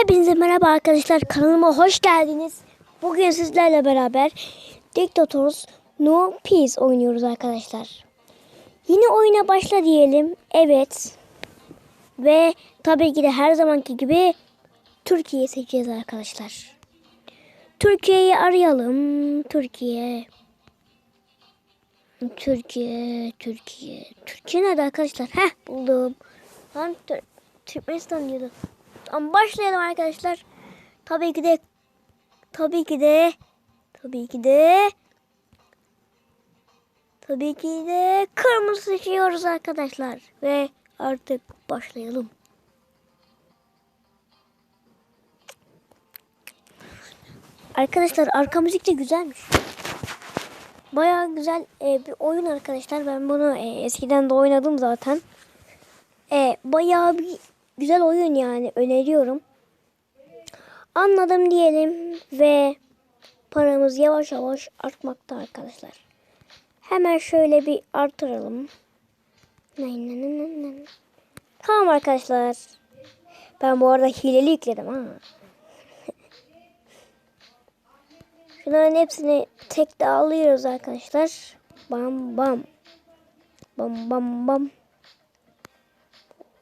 Hepinize merhaba arkadaşlar. Kanalıma hoş geldiniz. Bugün sizlerle beraber Dictators No Peace oynuyoruz arkadaşlar. Yine oyuna başla diyelim. Evet. Ve tabii ki de her zamanki gibi Türkiye seçeceğiz arkadaşlar. Türkiye'yi arayalım. Türkiye. Türkiye, Türkiye. Türkiye nerede arkadaşlar? Heh buldum. Lan Tür- Türkmenistan diyordu. Ama başlayalım arkadaşlar. Tabii ki de tabii ki de tabii ki de tabii ki de kırmızı seçiyoruz arkadaşlar ve artık başlayalım. Arkadaşlar arka müzik de güzelmiş. Bayağı güzel e, bir oyun arkadaşlar. Ben bunu e, eskiden de oynadım zaten. E, bayağı bir güzel oyun yani öneriyorum. Anladım diyelim ve paramız yavaş yavaş artmakta arkadaşlar. Hemen şöyle bir artıralım. Tamam arkadaşlar. Ben bu arada hileli yükledim ha. Şunların hepsini tek de alıyoruz arkadaşlar. Bam bam. Bam bam bam.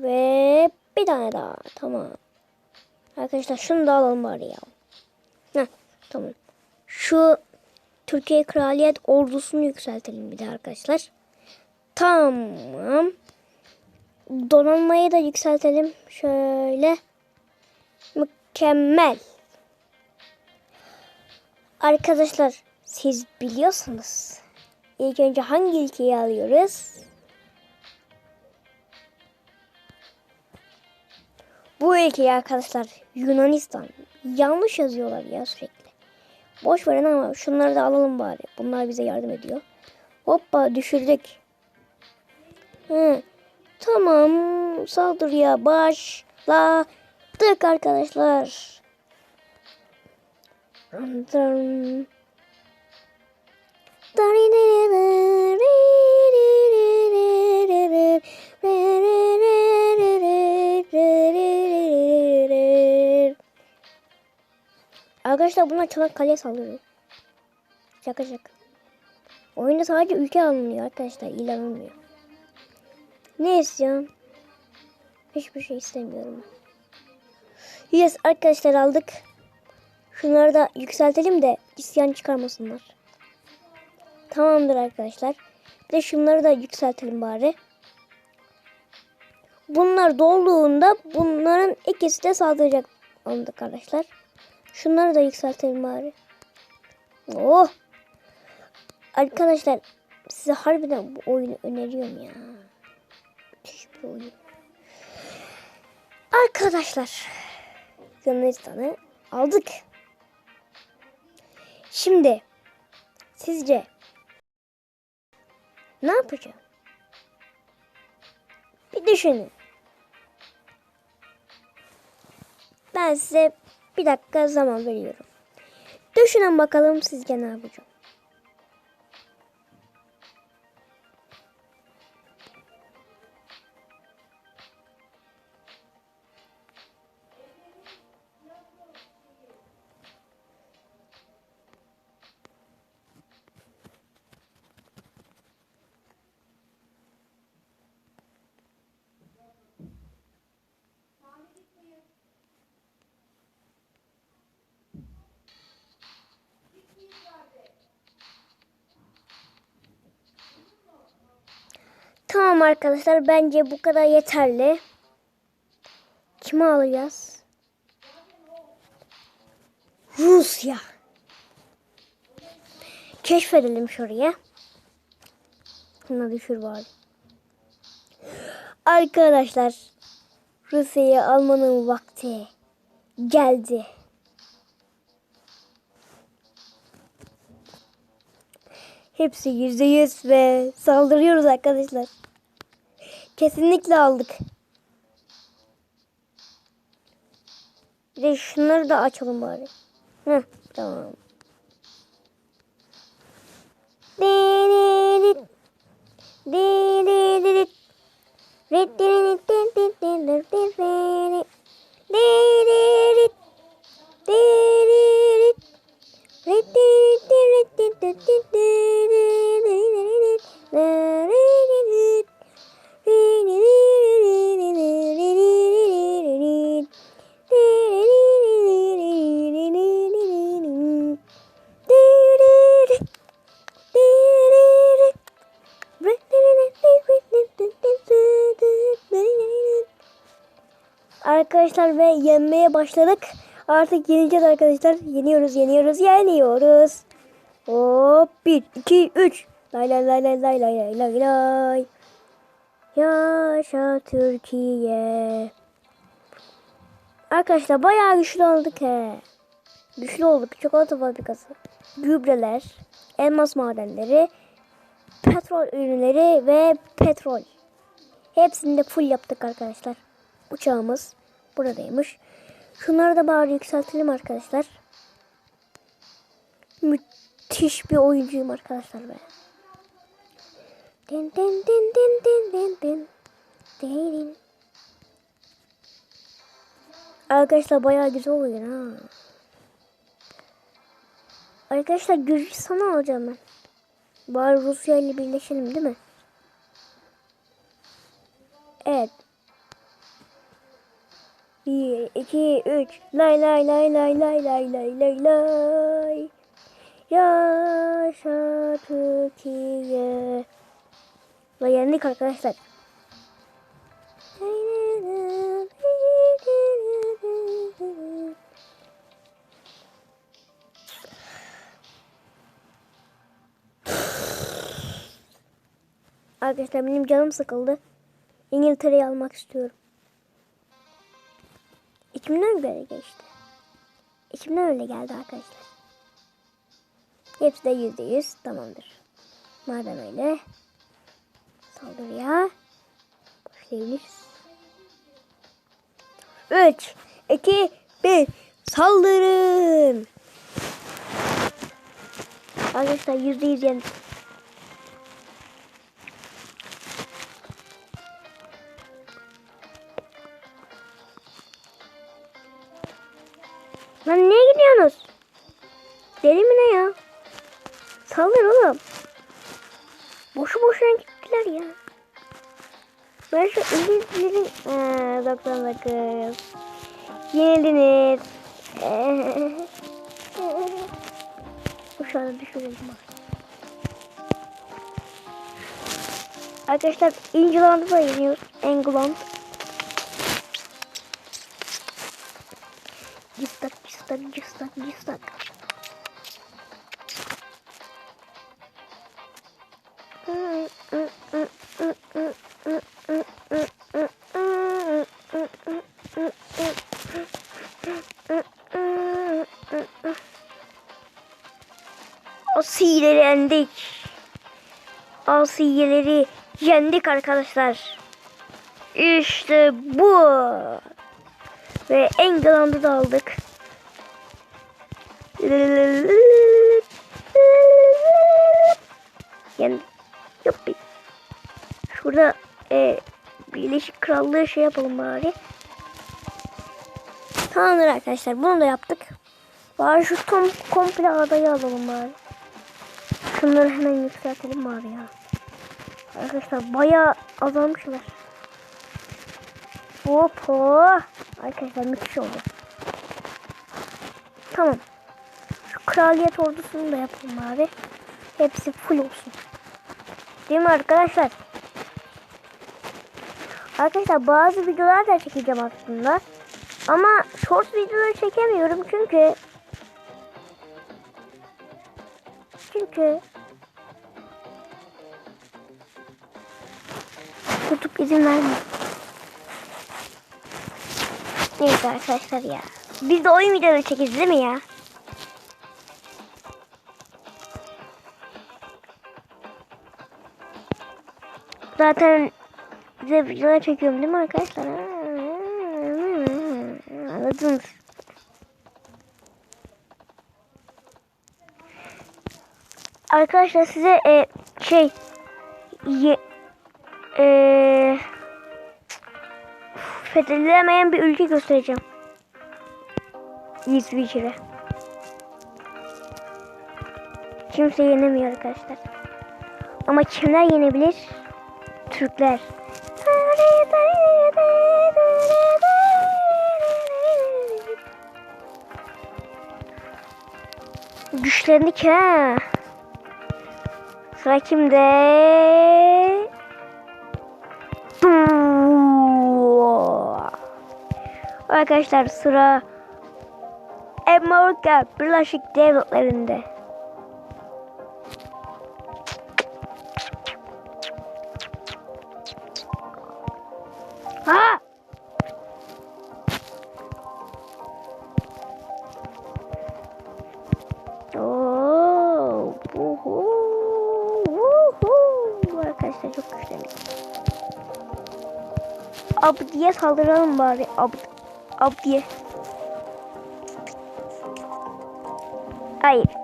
Ve bir tane daha. Tamam. Arkadaşlar şunu da alalım bari ya. Heh, tamam. Şu Türkiye Kraliyet ordusunu yükseltelim bir de arkadaşlar. Tamam. Donanmayı da yükseltelim. Şöyle. Mükemmel. Arkadaşlar siz biliyorsunuz. İlk önce hangi ülkeyi alıyoruz? Bu ülkeyi arkadaşlar Yunanistan. Yanlış yazıyorlar ya sürekli. Boş verin ama şunları da alalım bari. Bunlar bize yardım ediyor. Hoppa düşürdük. Hı. Tamam saldırıya başladık arkadaşlar. Dun. Arkadaşlar bunlar Çanakkale'ye saldırıyor. Şaka şaka. Oyunda sadece ülke alınıyor arkadaşlar. il alınmıyor. Ne istiyorsun? Hiçbir şey istemiyorum. Yes arkadaşlar aldık. Şunları da yükseltelim de isyan çıkarmasınlar. Tamamdır arkadaşlar. Bir de şunları da yükseltelim bari. Bunlar dolduğunda bunların ikisi de saldıracak anladık arkadaşlar. Şunları da yükseltelim bari. Oh! Arkadaşlar size harbiden bu oyunu öneriyorum ya. Müthiş bir oyun. Arkadaşlar Yunanistan'ı aldık. Şimdi sizce ne yapacağım? Bir düşünün. Ben size bir dakika zaman veriyorum. Düşünün bakalım sizce ne yapacağım? Tamam arkadaşlar bence bu kadar yeterli. Kimi alacağız? Rusya. Keşfedelim şuraya. Şuna düşür bari. Arkadaşlar Rusya'yı almanın vakti geldi. Hepsi yüzde yüz ve saldırıyoruz arkadaşlar. Kesinlikle aldık. Bir de şunları da açalım bari. Heh, tamam. Did arkadaşlar ve yenmeye başladık. Artık yeneceğiz arkadaşlar. Yeniyoruz, yeniyoruz, yeniyoruz. Hop 1 2 3. Lay lay lay lay lay lay lay lay. Yaşa Türkiye. Arkadaşlar bayağı güçlü olduk he. Güçlü olduk. Çikolata fabrikası, gübreler, elmas madenleri, petrol ürünleri ve petrol. Hepsini de full yaptık arkadaşlar. Uçağımız buradaymış. Şunları da bari yükseltelim arkadaşlar. Müthiş bir oyuncuyum arkadaşlar ben. Din din din din din din din. Din. Arkadaşlar bayağı güzel oluyor ha. Arkadaşlar Gürcistan'ı alacağım ben. Bari Rusya ile birleşelim değil mi? Evet. 1, 2, 3. Lay lay lay lay lay lay lay lay lay. Yaşa Türkiye. Ve yendik arkadaşlar. Arkadaşlar benim canım sıkıldı. İngiltere'yi almak istiyorum. İçimden böyle geçti. İçimden öyle geldi arkadaşlar. Hepsi de yüzde yüz tamamdır. Madem öyle saldırıya başlayabiliriz. 3, 2, 1 saldırın. Arkadaşlar yüzde yüz yendik. Lan niye gidiyorsunuz? Deli mi ne ya? Saldır oğlum. Boşu boşuna gittiler ya. Ben şu İngilizlerin... Ee, 99. Yenildiniz. Uşağı düşürelim bak. Arkadaşlar İngiliz'i da yeniyoruz. England. Cistak, cistak, cistak, cistak. Asiyeleri yendik. Asiyeleri yendik arkadaşlar. İşte bu. Ve England'ı da aldık. Yani yuppi. Şurada e, Birleşik Krallığı şey yapalım bari. Tamamdır arkadaşlar bunu da yaptık. Bari şu tom, komple adayı alalım bari. Şunları hemen yükseltelim bari ya. Arkadaşlar bayağı azalmışlar. Hop hop. Arkadaşlar müthiş oldu. Tamam. Kraliyet ordusunu da yapalım abi. Hepsi full olsun. Değil mi arkadaşlar? Arkadaşlar bazı videolar da çekeceğim aslında. Ama short videoları çekemiyorum çünkü çünkü YouTube izin vermiyor. Neyse arkadaşlar ya. Biz de oyun videoları çekeriz değil mi ya? Zaten size çekiyorum değil mi arkadaşlar? Anladınız. Arkadaşlar size e, şey ye, e, fethedilemeyen bir ülke göstereceğim. İsviçre. Kimse yenemiyor arkadaşlar. Ama kimler yenebilir? Türkler. Güçlendik ha. Sıra kimde? arkadaşlar sıra Amerika Birleşik Devletleri'nde. Ha! Oo, uhu, uhu. Arkadaşlar çok güçlü. Abdiye saldıralım bari. Abd Abdiye. Hayır.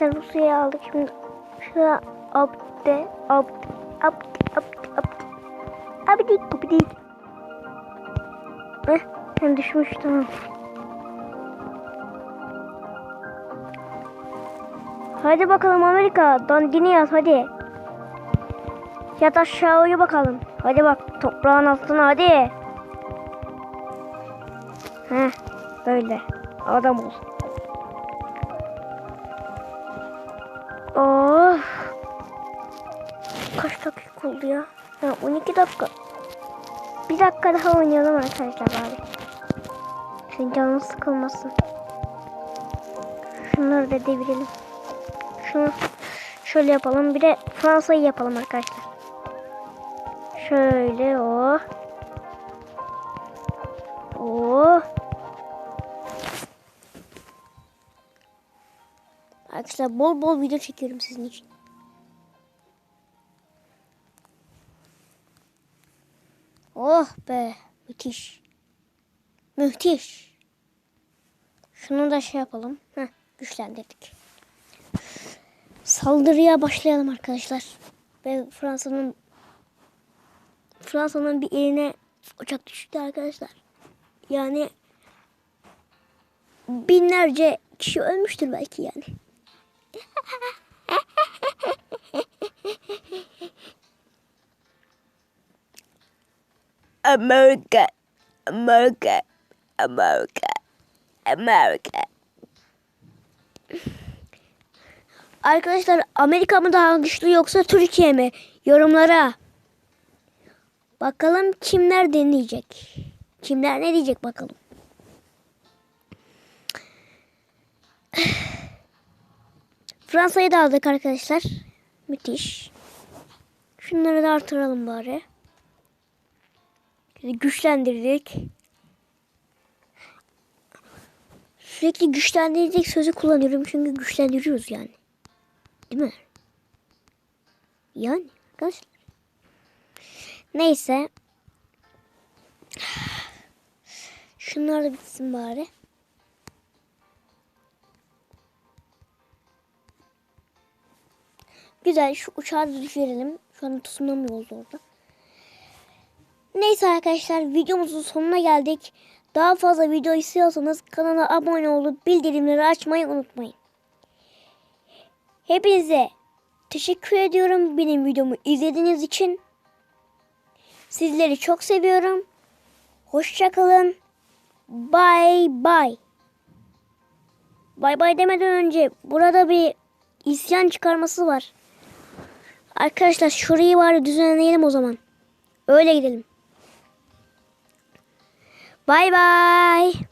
Arkadaşlar bu suyu aldık şimdi şuraya abde abd abd abd abd abdi kubdi Heh, ben düşmüş tamam. Hadi bakalım Amerika dandini yaz hadi. Yat aşağı uyu bakalım. Hadi bak toprağın altına hadi. Heh böyle adam ol. Kaç dakika oldu ya? Ha, 12 dakika. Bir dakika daha oynayalım arkadaşlar bari. Senin canın sıkılmasın. Şunları da devirelim. Şunu şöyle yapalım. Bir de Fransa'yı yapalım arkadaşlar. Şöyle o. O. Arkadaşlar bol bol video çekiyorum sizin için. Oh be müthiş. Müthiş. Şunu da şey yapalım. Heh, güçlendirdik. Saldırıya başlayalım arkadaşlar. Ve Fransa'nın Fransa'nın bir eline uçak düştü arkadaşlar. Yani binlerce kişi ölmüştür belki yani. America, America, America, America. Arkadaşlar Amerika mı daha güçlü yoksa Türkiye mi? Yorumlara. Bakalım kimler deneyecek. Kimler ne diyecek bakalım. Fransa'yı da aldık arkadaşlar. Müthiş. Şunları da artıralım bari. Güçlendirdik. Sürekli güçlendirecek sözü kullanıyorum çünkü güçlendiriyoruz yani. Değil mi? Yani arkadaşlar. Neyse. Şunlar da bitsin bari. Güzel şu uçağı da düşürelim. Şu an tutunamıyoruz orada. Neyse arkadaşlar videomuzun sonuna geldik. Daha fazla video istiyorsanız kanala abone olup bildirimleri açmayı unutmayın. Hepinize teşekkür ediyorum benim videomu izlediğiniz için. Sizleri çok seviyorum. Hoşçakalın. Bye bye. Bye bye demeden önce burada bir isyan çıkarması var. Arkadaşlar şurayı var düzenleyelim o zaman. Öyle gidelim. Bye bye.